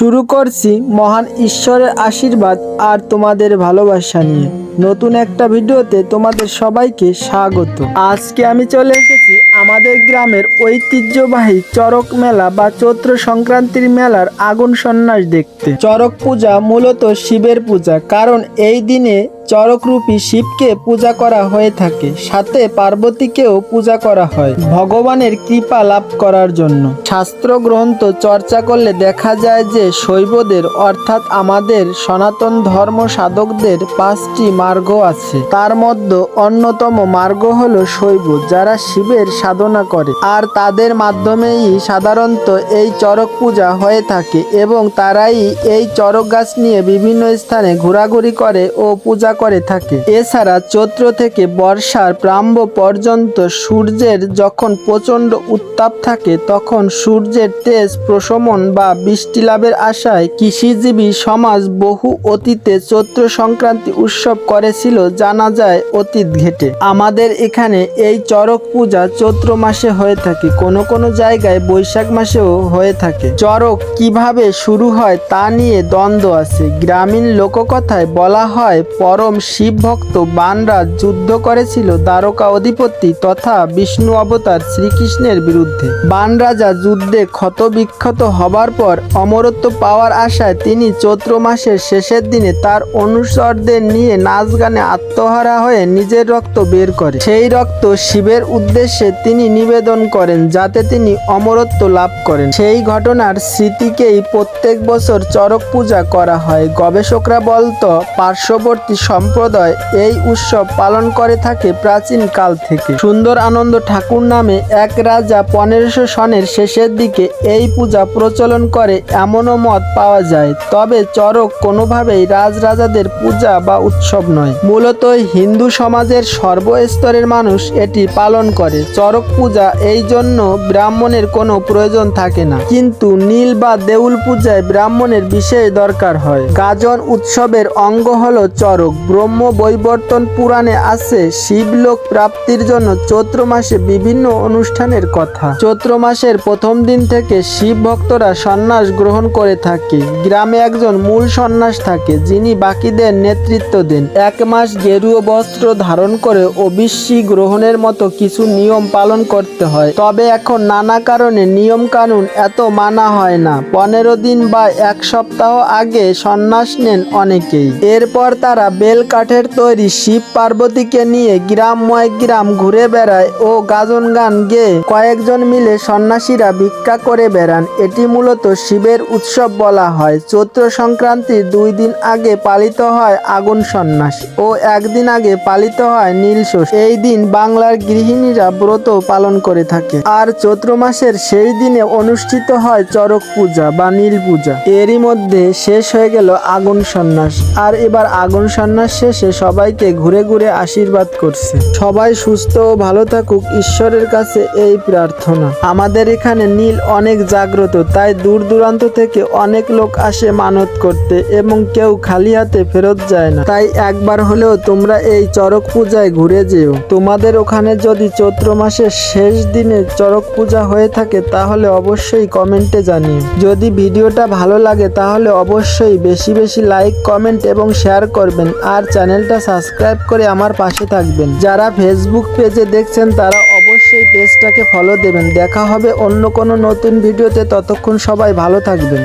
শুরু করছি মহান ঈশ্বরের আশীর্বাদ আর তোমাদের ভালোবাসা নিয়ে। নতুন একটা ভিডিওতে তোমাদের সবাইকে স্বাগত। আজকে আমি চলে এসেছি আমাদের গ্রামের ঐতিহ্যবাহী চরক মেলা বা চৈত্র সংক্রান্তির মেলার আগুন সন্ন্যাস দেখতে। চরক পূজা মূলত শিবের পূজা, কারণ এই দিনে চরকরূপী শিবকে পূজা করা হয়ে থাকে, সাথে পার্বতীকেও পূজা করা হয় ভগবানের কৃপা লাভ করার জন্য। শাস্ত্র গ্রন্থ চর্চা করলে দেখা যায় যে শৈবদের, অর্থাৎ আমাদের সনাতন ধর্ম সাধকদের পাঁচটি মার্গ আছে। তার মধ্যে অন্যতম মার্গ হলো শৈব যারা শিবের সাধনা করে। আর তাদের মাধ্যমেই সাধারণত এই চরক পূজা হয়ে থাকে এবং তারাই এই চরক গাছ নিয়ে বিভিন্ন স্থানে ঘোরাঘুরি করে ও পূজা করে থাকে। এছাড়া চৈত্র থেকে বর্ষার প্রাম্ভ পর্যন্ত সূর্যের যখন প্রচণ্ড উত্তাপ থাকে, তখন সূর্যের তেজ প্রশমন বা বৃষ্টি লাভের আশায় কৃষিজীবী সমাজ বহু অতীতে চৈত্র সংক্রান্তি উৎসব করেছিল জানা যায় অতীত ঘেটে। আমাদের এখানে এই চরক পূজা চৈত্র মাসে হয়ে থাকে, কোনো কোনো জায়গায় বৈশাখ মাসেও হয়ে থাকে। চরক কীভাবে শুরু হয় তা নিয়ে দ্বন্দ্ব আছে। গ্রামীণ লোককথায় বলা হয়, পরম শিব ভক্ত বানরাজ যুদ্ধ করেছিল দ্বারকা অধিপতি তথা বিষ্ণু অবতার শ্রীকৃষ্ণের বিরুদ্ধে। বান রাজা যুদ্ধে ক্ষতবিক্ষত হবার পর অমরত্ব পাওয়ার আশায় তিনি চৈত্র মাসের শেষের দিনে তার অনুসরদের নিয়ে নাচ গানে আত্মহারা হয়ে নিজের রক্ত বের করে। সেই রক্ত শিবের উদ্দেশ্যে তিনি নিবেদন করেন যাতে তিনি অমরত্ব লাভ করেন। সেই ঘটনার স্মৃতিকেই প্রত্যেক বছর চরক পূজা করা হয়। গবেষকরা বলতো, পার্শ্ববর্তী সম্প্রদায় এই উৎসব পালন করে থাকে প্রাচীন কাল থেকে। সুন্দর আনন্দ ঠাকুর নামে এক রাজা পনেরোশো সনের শেষের দিকে এই পূজা প্রচলন করে এমনও মত পাওয়া যায়। তবে চরক কোনোভাবেই রাজরাজাদের পূজা বা উৎসব নয়। মূলত হিন্দু সমাজের সর্বস্তরের মানুষ এটি পালন করে। চরক পূজা এই জন্য ব্রাহ্মণের কোনো প্রয়োজন থাকে না। কিন্তু নীল বা দেউল পূজায় ব্রাহ্মণের বিশেষ দরকার হয়। গাজন উৎসবের অঙ্গ হল চরক। ব্রহ্ম বৈবর্তন পুরাণে আছে, শিবলোক প্রাপ্তির জন্য চৈত্র মাসে বিভিন্ন অনুষ্ঠানের কথা। চৈত্র মাসের প্রথম দিন থেকে শিব ভক্তরা সন্ন্যাস গ্রহণ করে থাকে। গ্রামে একজন মূল সন্ন্যাস থাকে, যিনি বাকিদের নেতৃত্ব দেন। এক মাস গেরুয় বস্ত্র ধারণ করে অবিশ্যি গ্রহণের মতো কিছু নিয়ম পালন করতে হয়। তবে এখন নানা কারণে নিয়ম কানুন এত মানা হয় না। পনেরো দিন বা এক সপ্তাহ আগে সন্ন্যাস নেন অনেকেই। এরপর তারা বেল কাঠের তৈরি শিব পার্বতীকে নিয়ে গ্রামময় গ্রাম ঘুরে বেড়ায় ও গাজন গান গেয়ে কয়েকজন মিলে সন্ন্যাসীরা ভিক্ষা করে বেড়ান। এটি মূলত শিবের উৎসব বলা হয়। চৈত্র সংক্রান্তির দুই দিন আগে পালিত হয় আগুন সন্ন্যাস। ও একদিন আগে পালিত হয় নীলশোষ। এই দিন বাংলার গৃহিণীরা ব্রত পালন করে থাকে। আর চৈত্র মাসের সেই দিনে অনুষ্ঠিত হয় চরক পূজা বা নীল পূজা। এরই মধ্যে শেষ হয়ে গেল আগুন সন্ন্যাস। আর এবার আগুন সন্ন্যাস শেষে সবাইকে ঘুরে ঘুরে আশীর্বাদ করছে। সবাই সুস্থ ও ভালো থাকুক ঈশ্বরের কাছে এই প্রার্থনা। আমাদের এখানে নীল অনেক জাগ্রত, তাই দূর দূরান্ত থেকে অনেক লোক আসে মানত করতে এবং কেউ খালি হাতে ফেরত যায় না। তাই একবার হলেও তোমরা এই চরক পূজায় ঘুরে যেও। তোমাদের ওখানে যদি চৈত্র মাসের শেষ দিনে চরক পূজা হয়ে থাকে, তাহলে অবশ্যই কমেন্টে জানিও। যদি ভিডিওটা ভালো লাগে, তাহলে অবশ্যই বেশি বেশি লাইক, কমেন্ট এবং শেয়ার করবেন। আর চ্যানেলটা সাবস্ক্রাইব করে আমার পাশে থাকবেন। যারা ফেসবুক পেজে দেখছেন, তারা অবশ্যই পেজটাকে ফলো দেবেন। দেখা হবে অন্য কোনো নতুন ভিডিওতে। ততক্ষণ সবাই ভালো থাকবেন।